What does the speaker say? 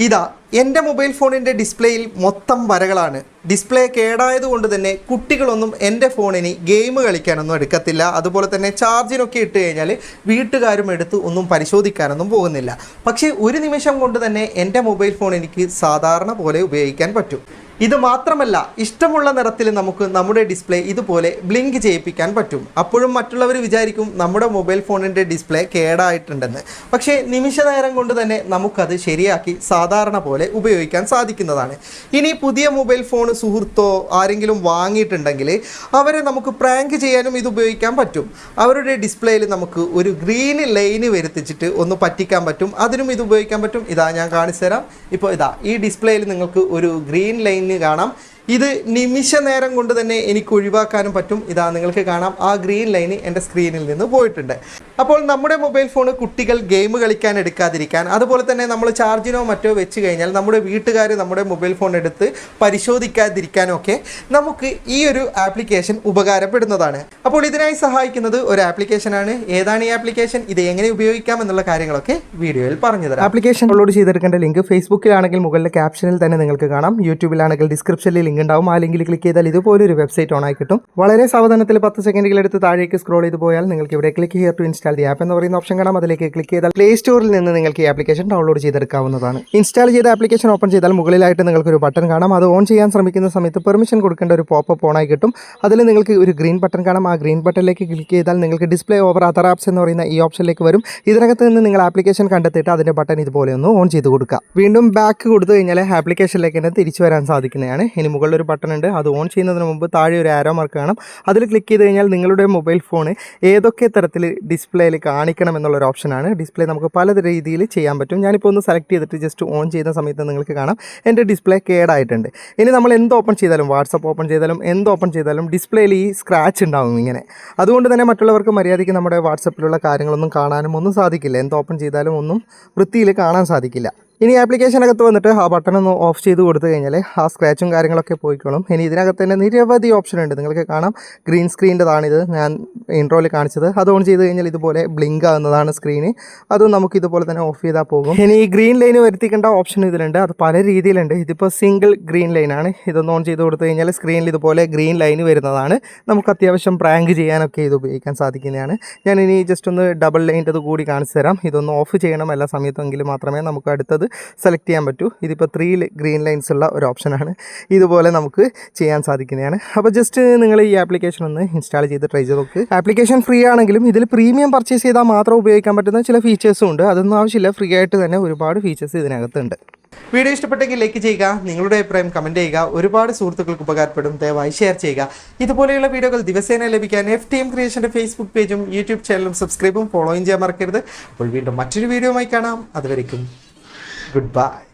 ഇതാ എന്റെ മൊബൈൽ ഫോണിന്റെ ഡിസ്പ്ലേയിൽ മൊത്തം വരകളാണ്. ഡിസ്പ്ലേ കേടായതുകൊണ്ട് തന്നെ കുട്ടികളൊന്നും എന്റെ ഫോണിന് ഗെയിം കളിക്കാനൊന്നും എടുക്കത്തില്ല. അതുപോലെ തന്നെ ചാർജിനൊക്കെ ഇട്ട് കഴിഞ്ഞാൽ വീട്ടുകാരും എടുത്ത് ഒന്നും പരിശോധിക്കാനൊന്നും പോകുന്നില്ല. പക്ഷേ ഒരു നിമിഷം കൊണ്ട് തന്നെ എന്റെ മൊബൈൽ ഫോൺ എനിക്ക് സാധാരണ പോലെ ഉപയോഗിക്കാൻ പറ്റും. ഇത് മാത്രമല്ല ഇഷ്ടമുള്ള നിറത്തിൽ നമുക്ക് നമ്മുടെ ഡിസ്പ്ലേ ഇതുപോലെ ബ്ലിങ്ക് ചെയ്യിപ്പിക്കാൻ പറ്റും. അപ്പോഴും മറ്റുള്ളവർ വിചാരിക്കും നമ്മുടെ മൊബൈൽ ഫോണിന്റെ ഡിസ്പ്ലേ കേടായിട്ടുണ്ടെന്ന്. പക്ഷേ നിമിഷ നേരം കൊണ്ട് തന്നെ നമുക്കത് ശരിയാക്കി സാധാരണ പോലെ ഉപയോഗിക്കാൻ സാധിക്കുന്നതാണ്. ഇനി പുതിയ മൊബൈൽ ഫോൺ സുഹൃത്തോ ആരെങ്കിലും വാങ്ങിയിട്ടുണ്ടെങ്കിൽ അവരെ നമുക്ക് പ്രാങ്ക് ചെയ്യാനും ഇത് ഉപയോഗിക്കാൻ പറ്റും. അവരുടെ ഡിസ്പ്ലേയിൽ നമുക്ക് ഒരു ഗ്രീൻ ലൈന് വരുത്തിച്ചിട്ട് ഒന്ന് പറ്റിക്കാൻ പറ്റും. അതിനും ഇത് ഉപയോഗിക്കാൻ പറ്റും. ഇതാ ഞാൻ കാണിച്ചു തരാം ഇപ്പോൾ ഇതാ ഈ ഡിസ്പ്ലേയിൽ നിങ്ങൾക്ക് ഒരു ഗ്രീൻ ലൈന് കാണാം. ഇത് നിമിഷ നേരം കൊണ്ട് തന്നെ എനിക്ക് ഒഴിവാക്കാനും പറ്റും. ഇതാ നിങ്ങൾക്ക് കാണാം. ആ ഗ്രീൻ ലൈന് എന്റെ സ്ക്രീനിൽ നിന്ന് പോയിട്ടുണ്ട്. അപ്പോൾ നമ്മുടെ മൊബൈൽ ഫോൺ കുട്ടികൾ ഗെയിം കളിക്കാൻ എടുക്കാതിരിക്കാൻ അതുപോലെ തന്നെ നമ്മൾ ചാർജിനോ മറ്റോ വെച്ച് കഴിഞ്ഞാൽ നമ്മുടെ വീട്ടുകാർ നമ്മുടെ മൊബൈൽ ഫോൺ എടുത്ത് പരിശോധിക്കാതിരിക്കാനൊക്കെ നമുക്ക് ഈ ഒരു ആപ്ലിക്കേഷൻ ഉപകാരപ്പെടുന്നതാണ്. അപ്പോൾ ഇതിനായി സഹായിക്കുന്നത് ഒരു ആപ്ലിക്കേഷനാണ് ഏതാണ് ഈ ആപ്ലിക്കേഷൻ? ഇത് എങ്ങനെ ഉപയോഗിക്കാം എന്നുള്ള കാര്യങ്ങളൊക്കെ വീഡിയോയിൽ പറഞ്ഞു തരാം. ആപ്ലിക്കേഷൻ ഡൗൺലോഡ് ചെയ്തെടുക്കേണ്ട ലിങ്ക് ഫേസ്ബുക്കിലാണെങ്കിൽ മുകളിലെ ക്യാപ്ഷനിൽ തന്നെ നിങ്ങൾക്ക് കാണാം. യൂട്യൂബിലാണെങ്കിൽ ഡിസ്ക്രിപ്ഷനിൽ ലിങ്ക് ഉണ്ടാവും. ആ ലിങ്കിൽ ക്ലിക്ക് ചെയ്താൽ ഇതുപോലൊരു വെബ്സൈറ്റ് ഓൺ ആയി കിട്ടും. വളരെ സാവധാനത്തിൽ പത്ത് സെക്കൻഡുകളെടുത്ത് താഴേക്ക് സ്ക്രോൾ ചെയ്ത് പോയാൽ നിങ്ങൾക്ക് ഇവിടെ click here to install the app എന്ന് പറയുന്ന ഓപ്ഷൻ കാണാം. അതിലേക്ക് ക്ലിക്ക് ചെയ്താൽ പ്ലേ സ്റ്റോറിൽ നിന്ന് നിങ്ങൾക്ക് ഈ ആപ്ലിക്കേഷൻ ഡൗൺലോഡ് ചെയ്തെടുക്കാവുന്നതാണ്. ഇൻസ്റ്റാൾ ചെയ്ത ആപ്ലിക്കേഷൻ ഓപ്പൺ ചെയ്താൽ മുകളിലായിട്ട് നിങ്ങൾക്ക് ഒരു ബട്ടൺ കാണാം. അത് ഓൺ ചെയ്യാൻ ശ്രമിക്കുന്ന സമയത്ത് പെർമിഷൻ കൊടുക്കേണ്ട ഒരു പോപ്പ് ഓൺ ആയി കിട്ടും. അതിൽ നിങ്ങൾക്ക് ഒരു ഗ്രീൻ ബട്ടൺ കാണാം. ആ ഗ്രീൻ ബട്ടണിലേക്ക് ക്ലിക്ക് ചെയ്താൽ നിങ്ങൾക്ക് ഡിസ്പ്ലേ ഓവർ അതർ ആപ്സ് എന്ന് പറയുന്ന ഈ ഓപ്ഷനിലേക്ക് വരും. ഇതിനകത്ത് നിന്ന് നിങ്ങൾ ആപ്ലിക്കേഷൻ കണ്ടെത്തിയിട്ട് അതിന്റെ ബട്ടൺ ഇതുപോലെ ഒന്ന് ഓൺ ചെയ്ത് കൊടുക്കുക. വീണ്ടും ബാക്ക് കൊടുത്തു കഴിഞ്ഞാൽ ആപ്ലിക്കേഷനിലേക്ക് തന്നെ തിരിച്ചു വരാൻ സാധിക്കുന്നതാണ്. ഇനി മുകളിൽ ഒരു ബട്ടൺ ഉണ്ട് അത് ഓൺ ചെയ്യുന്നതിന് മുമ്പ് താഴെ ഒരു ആരോ മാർക്ക് കാണാം. അതിൽ ക്ലിക്ക് ചെയ്ത് കഴിഞ്ഞാൽ നിങ്ങളുടെ മൊബൈൽ ഫോൺ ഏതൊക്കെ തരത്തിൽ ഡിസ്പ്ലേയിൽ കാണിക്കണം എന്നുള്ളൊരു ഓപ്ഷനാണ് ഡിസ്പ്ലേ നമുക്ക് പല രീതിയിൽ ചെയ്യാൻ പറ്റും. ഞാനിപ്പോൾ ഒന്ന് സെലക്ട് ചെയ്തിട്ട് ജസ്റ്റ് ഓൺ ചെയ്യുന്ന സമയത്ത് നിങ്ങൾക്ക് കാണാം. എന്റെ ഡിസ്പ്ലേ കേടായിട്ടുണ്ട്. ഇനി നമ്മൾ എന്ത് ഓപ്പൺ ചെയ്താലും വാട്സപ്പ് ഓപ്പൺ ചെയ്താലും എന്ത് ഓപ്പൺ ചെയ്താലും ഡിസ്പ്ലേയിൽ ഈ സ്ക്രാച്ച് ഉണ്ടാവും ഇങ്ങനെ. അതുകൊണ്ട് തന്നെ മറ്റുള്ളവർക്ക് മര്യാദയ്ക്ക് നമ്മുടെ വാട്സപ്പിലുള്ള കാര്യങ്ങളൊന്നും കാണാനും ഒന്നും സാധിക്കില്ല. എന്ത് ഓപ്പൺ ചെയ്താലും ഒന്നും വൃത്തിയിൽ കാണാൻ സാധിക്കില്ല. ഇനി ആപ്ലിക്കേഷനകത്ത് വന്നിട്ട് ആ ബട്ടൺ ഒന്ന് ഓഫ് ചെയ്ത് കൊടുത്തു കഴിഞ്ഞാൽ ആ സ്ക്രാച്ചും കാര്യങ്ങളൊക്കെ പോയിക്കോളും. ഇനി ഇതിനകത്ത് തന്നെ നിരവധി ഓപ്ഷൻ ഉണ്ട്. നിങ്ങൾക്ക് കാണാം. ഗ്രീൻ സ്ക്രീന്റെതാണിത് ഞാൻ ഇൻട്രോയിൽ കാണിച്ചത്. അത് ഓൺ ചെയ്ത് കഴിഞ്ഞാൽ ഇതുപോലെ ബ്ലിങ്ക് ആകുന്നതാണ് സ്ക്രീന് അതും നമുക്ക് ഇതുപോലെ തന്നെ ഓഫ് ചെയ്താൽ പോകും. ഇനി ഈ ഗ്രീൻ ലൈൻ വരുത്തിക്കേണ്ട ഓപ്ഷൻ ഇതിലുണ്ട്. അത് പല രീതിയിലുണ്ട്. ഇതിപ്പോൾ സിംഗിൾ ഗ്രീൻ ലൈനാണ് ഇതൊന്ന് ഓൺ ചെയ്ത് കൊടുത്തു കഴിഞ്ഞാൽ സ്ക്രീനിൽ ഇതുപോലെ ഗ്രീൻ ലൈൻ വരുന്നതാണ്. നമുക്ക് അത്യാവശ്യം പ്രാങ്ക് ചെയ്യാനൊക്കെ ഇത് ഉപയോഗിക്കാൻ സാധിക്കുന്നതാണ്. ഞാൻ ഇനി ജസ്റ്റ് ഒന്ന് ഡബിൾ ലൈന്റെ കൂടി കാണിച്ചു തരാം. ഇതൊന്ന് ഓഫ് ചെയ്യണം. എല്ലാ സമയത്തെങ്കിലും മാത്രമേ നമുക്ക് അടുത്തത് സെലക്ട് ചെയ്യാൻ പറ്റൂ. ഇതിപ്പോൾ ത്രീ ഗ്രീൻ ലൈൻസ് ഉള്ള ഒരു ഓപ്ഷനാണ് ഇതുപോലെ നമുക്ക് ചെയ്യാൻ സാധിക്കുന്നതാണ്. അപ്പോൾ ജസ്റ്റ് നിങ്ങൾ ഈ ആപ്ലിക്കേഷൻ ഒന്ന് ഇൻസ്റ്റാൾ ചെയ്ത് ട്രൈ ചെയ്ത് നോക്ക്. ആപ്ലിക്കേഷൻ ഫ്രീ ആണെങ്കിലും ഇതിൽ പ്രീമിയം പർച്ചേസ് ചെയ്താൽ മാത്രം ഉപയോഗിക്കാൻ പറ്റുന്ന ചില ഫീച്ചേഴ്സും ഉണ്ട്. അതൊന്നും ആവശ്യമില്ല. ഫ്രീ ആയിട്ട് തന്നെ ഒരുപാട് ഫീച്ചേഴ്സ് ഇതിനകത്തുണ്ട്. വീഡിയോ ഇഷ്ടപ്പെട്ടെങ്കിൽ ലൈക്ക് ചെയ്യുക നിങ്ങളുടെ അഭിപ്രായം കമന്റ് ചെയ്യുക. ഒരുപാട് സുഹൃത്തുക്കൾക്ക് ഉപകാരപ്പെടും. ദയവായി ഷെയർ ചെയ്യുക. ഇതുപോലെയുള്ള വീഡിയോകൾ ദിവസേന ലഭിക്കാൻ എഫ് ടി എം ക്രിയേഷന്റെ ഫേസ്ബുക്ക് പേജും യൂട്യൂബ് ചാനലും സബ്സ്ക്രൈബും ഫോളോയും ചെയ്യാൻ മറക്കരുത്. അപ്പോൾ വീണ്ടും മറ്റൊരു വീഡിയോയുമായി കാണാം. അതുവരെയും Goodbye.